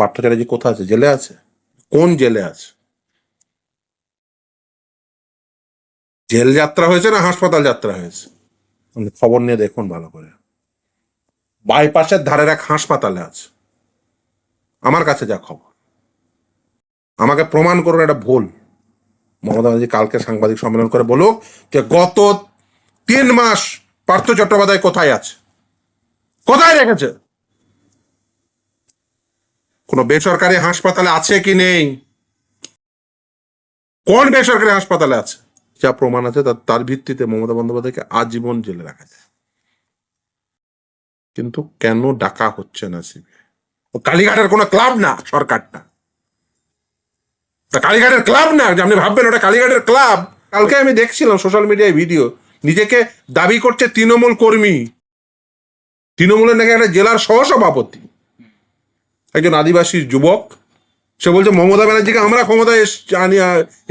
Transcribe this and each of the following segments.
পার্থ চ্যাটার্জি কোথায় আছে? জেলে আছে? কোন জেলে আছে? জেল যাত্রা হয়েছে না হাসপাতাল যাত্রা হয়েছে? খবর নিয়ে দেখুন ভালো করে। বাইপাসের ধারের এক হাসপাতালে আছে। আমার কাছে যা খবর। আমাকে প্রমাণ করুন এটা ভুল। মমতা ব্যানার্জি কালকে সাংবাদিক সম্মেলন করে বলুক যে গত তিন মাস পার্থ চট্টোপাধ্যায় কোথায় আছে? কোথায় রেখেছে? কোনো বেসরকারি হাসপাতালে আছে কি নেই? কোন বেসরকারি হাসপাতালে আছে? যা প্রমাণ আছে তার ভিত্তিতে মমতা বন্দ্যোপাধ্যায়কে আজীবন জেলে রাখা যায়। কিন্তু কেন ডাকা হচ্ছে না সিবিআই কালীঘাটের কোনো ক্লাব না, সরকারটা। কালীঘাটের ক্লাব না আপনি ভাববেন ওটা কালীঘাটের ক্লাব। কালকে আমি দেখছিলাম সোশ্যাল মিডিয়ায় ভিডিও, নিজেকে দাবি করছে তৃণমূল কর্মী। তৃণমূলের নাকি একটা জেলার সহসভাপতি। একজন আদিবাসী যুবক সে বলছে মমতা ব্যানার্জিকে আমরা ক্ষমতায়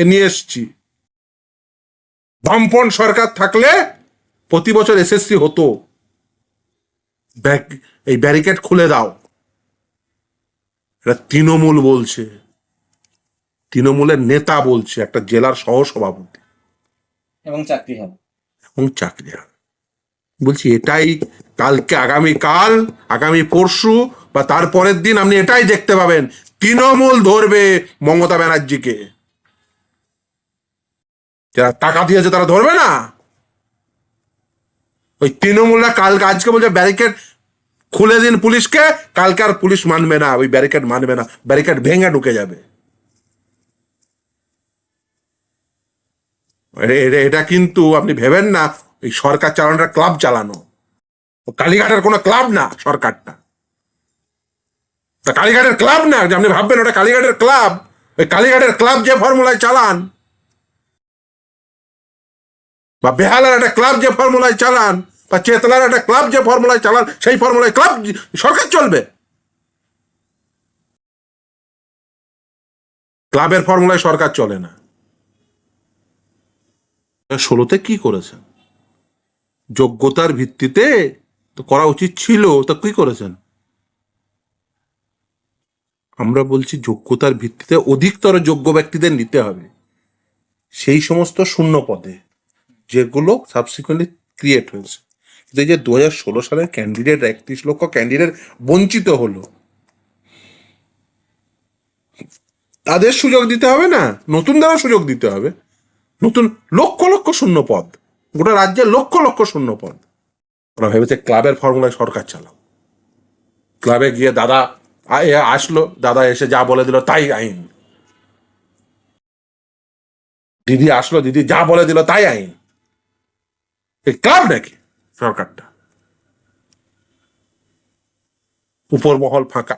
নিয়ে এসছি। বামপন সরকার থাকলে প্রতি বছর এসএসসি হতো। এই ব্যারিকেড খুলে দাও। এটা তৃণমূল বলছে। তৃণমূলের নেতা বলছে একটা জেলার সহসভাপতি। এবং চাকরি হবে। এবং চাকরি হবে। বলছি এটাই কালকে আগামী কাল আগামী পরশু বা তারপরের দিন আপনি এটাই দেখতে পাবেন। তৃণমূল ধরবে মমতা ব্যানার্জিকে। যারা টাকা দিয়েছে তারা ধরবে না। ওই তৃণমূলরা কালকে আজকে বলছে ব্যারিকেড খুলে দিন পুলিশকে, কালকে আর পুলিশ মানবে না। ওই ব্যারিকেড মানবে না। ব্যারিকেড ভেঙে ঢুকে যাবে। এটা কিন্তু আপনি ভেবেন না ওই সরকার চালানোটা ক্লাব চালানো। কালীঘাটের কোনো ক্লাব না, সরকারটা। তা কালীঘাটের ক্লাব না, যে আপনি ভাববেন ওটা কালীঘাটের ক্লাব, ওই কালীঘাটের ক্লাব যে ফর্মুলায় চালান, বা বেহালার একটা ক্লাব যে ফর্মুলায় চালান, বা চেতলার একটা ক্লাব যে ফর্মুলায় চালান, সেই ফর্মুলায় ক্লাব সরকার চলবে। ক্লাবের ফর্মুলায় সরকার চলে না। ষোলোতে কি করেছেন? যোগ্যতার ভিত্তিতে তো করা উচিত ছিল, তা কি করেছেন? আমরা বলছি যোগ্যতার ভিত্তিতে অধিকতর যোগ্য ব্যক্তিদের নিতে হবে। সেই সমস্ত শূন্য পদে যেগুলো সাবসিকুয়েন্টলি ক্রিয়েট হয়েছে। কিন্তু এই যে দু হাজার ষোলো সালের ক্যান্ডিডেট একত্রিশ লক্ষ ক্যান্ডিডেট বঞ্চিত হলো, তাদের সুযোগ দিতে হবে না? নতুনদেরও সুযোগ দিতে হবে। নতুন লক্ষ লক্ষ শূন্য পদ, গোটা রাজ্যে লক্ষ লক্ষ শূন্য পদ। ওরা ভেবেছে ক্লাবের ফর্মুলায় সরকার চালাও। ক্লাবে গিয়ে দাদা আসলো, দাদা এসে যা বলে দিল তাই আইন। দিদি আসলো, দিদি যা বলে দিল তাই আইন। ক্লাব নাকি সরকারটা? উপর মহল ফাঁকা।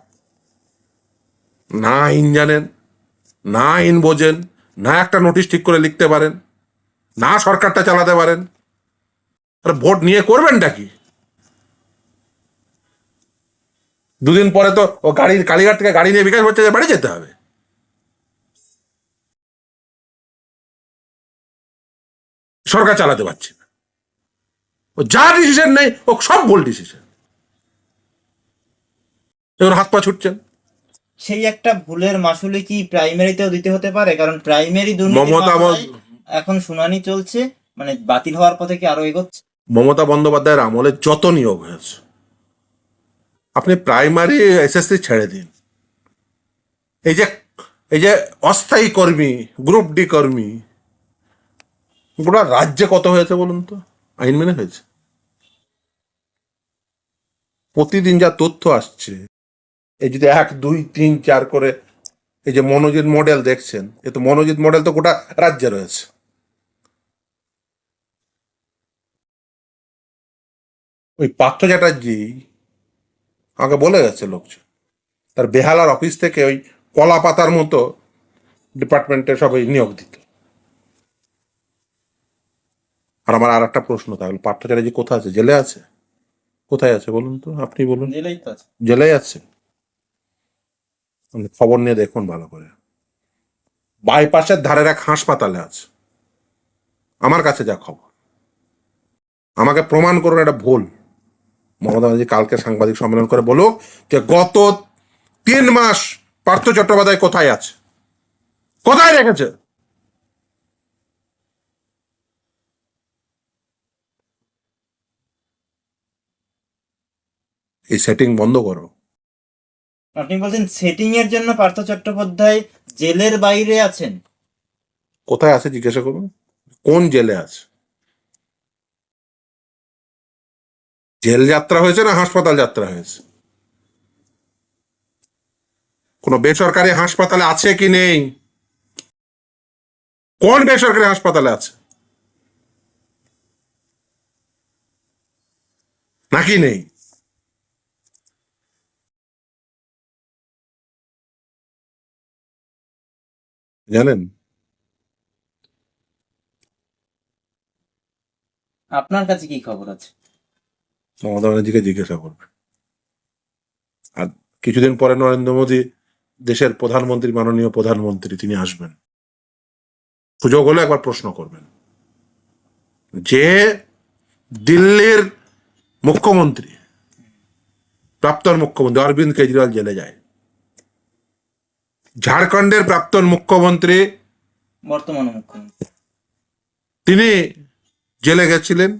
না আইন জানেন, না আইন বোঝেন, না একটা নোটিশ ঠিক করে লিখতে পারেন, না সরকারটা চালাতে পারেন। ভোট নিয়ে করবেনটা কি? দুদিন পরে তো ও গাড়ির কালীঘাট থেকে গাড়ি নিয়ে বিকাশ হচ্ছে বাড়ি যেতে হবে। সরকার চালাতে পারছে না। ও যা ডিসিশন নেই ও সব ভুল ডিসিশন এবার হাত পা ছুটছেন। সেই একটা ভুলের মাসুলে কি প্রাইমারিতেও দিতে হতে পারে? কারণ প্রাইমারি দুর্নীতি মমতা এখন শুনানি চলছে মানে বাতিল হওয়ার পথে কি আরও এগোচ্ছে? মমতা বন্দ্যোপাধ্যায়ের আমলে যত নিয়োগ হয়েছে আপনি প্রাইমারি এসএসসি ছেড়ে দিন। এই যে এই যে অস্থায়ী কর্মী গ্রুপ ডি কর্মী, গোটা রাজ্যে কত হয়েছে বলুন তো? আইন মেনে হয়েছে। প্রতিদিন যা তথ্য আসছে, এই যদি এক, দুই, তিন, চার করে এই যে মনোজিৎ মডেল দেখছেন, এ তো মনোজিৎ মডেল তো গোটা রাজ্যে রয়েছে। ওই পার্থ চ্যাটার্জি আমাকে বলে গেছে লোকজন। তার বেহালার অফিস থেকে ওই কলা পাতার মতো ডিপার্টমেন্টে সবাই নিয়োগ দিত। আর আমার আর একটা প্রশ্ন তাহলে পার্থ চ্যাটার্জি কোথায় আছে? জেলে আছে? কোথায় আছে বলুন তো আপনি বলুন। জেলেই তো আছে। জেলেই আছে। আপনি খবর নিয়ে দেখুন ভালো করে। বাইপাসের ধারের এক হাসপাতালে আছে। আমার কাছে যা খবর। আমাকে প্রমাণ করুন এটা ভুল। মমতা ব্যানার্জি কালকে সাংবাদিক সম্মেলন করে বলুক যে গত তিন মাস পার্থ চট্টোপাধ্যায় কোথায় আছে? কোথায় রেখেছে? এই সেটিং বন্ধ করো। আপনি বলছেন সেটিং এর জন্য পার্থ চট্টোপাধ্যায় জেলের বাইরে আছেন? কোথায় আছে জিজ্ঞাসা করুন। কোন জেলে আছে? জেল যাত্রা হয়েছে না হাসপাতাল যাত্রা হয়েছে? কোন বেসরকারি হাসপাতালে আছে কি নেই? কোন বেসরকারি হাসপাতালে আছে? নাকি নেই? জানেন? আপনার কাছে কি খবর আছে? মমতা ব্যানার্জিকে জিজ্ঞাসা করবে। আর কিছুদিন পরে নরেন্দ্র মোদী দেশের প্রধানমন্ত্রী মাননীয় প্রধানমন্ত্রী তিনি আসবেন। সুযোগ হলে একবার প্রশ্ন করবেন। যে দিল্লির মুখ্যমন্ত্রী প্রাক্তন মুখ্যমন্ত্রী অরবিন্দ কেজরিওয়াল জেলে যায়। ঝাড়খণ্ডের প্রাক্তন মুখ্যমন্ত্রী বর্তমান মুখ্যমন্ত্রী। তিনি জেলে গেছিলেন।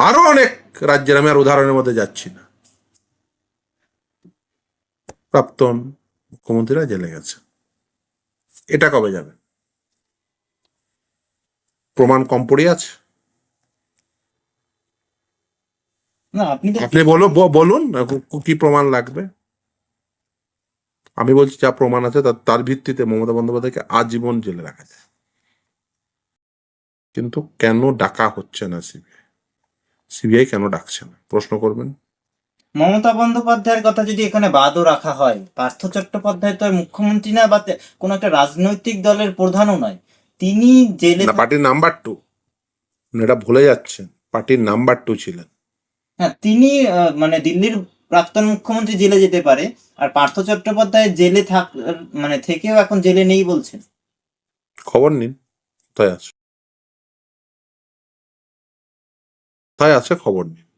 আরও অনেক রাজ্যের আমি আর উদাহরণের মধ্যে যাচ্ছি না। প্রাক্তন মুখ্যমন্ত্রীরা জেলে গেছে। এটা কবে যাবে? প্রমাণ কম পড়ে আছে? আপনি বলো বলুন কু- প্রমাণ লাগবে? আমি বলছি যা প্রমাণ আছে তার তার ভিত্তিতে মমতা বন্দ্যোপাধ্যায়কে আজীবন জেলে রাখা যায়। কিন্তু কেন ডাকা হচ্ছে না সিবিআই সিবিআই কেন ডাকছে না? প্রশ্ন করবেন? মমতা বন্দ্যোপাধ্যায়ের কথা যদি এখানে বাদও রাখা হয় পার্থ চট্টোপাধ্যায় তো মুখ্যমন্ত্রী না বা কোনো একটা রাজনৈতিক দলের প্রধানও নয়। তিনি জেলে পার্টির নাম্বার টু এটা ভুলে যাচ্ছেন। পার্টির নাম্বার টু ছিলেন। হ্যাঁ তিনি মানে দিল্লির প্রাক্তন মুখ্যমন্ত্রী জেলে যেতে পারে আর পার্থ চট্টোপাধ্যায় জেলে থাক মানে থেকেও এখন জেলে নেই বলছেন। খবর নিন। তাই আছে। কোথায় আছে খবর নিন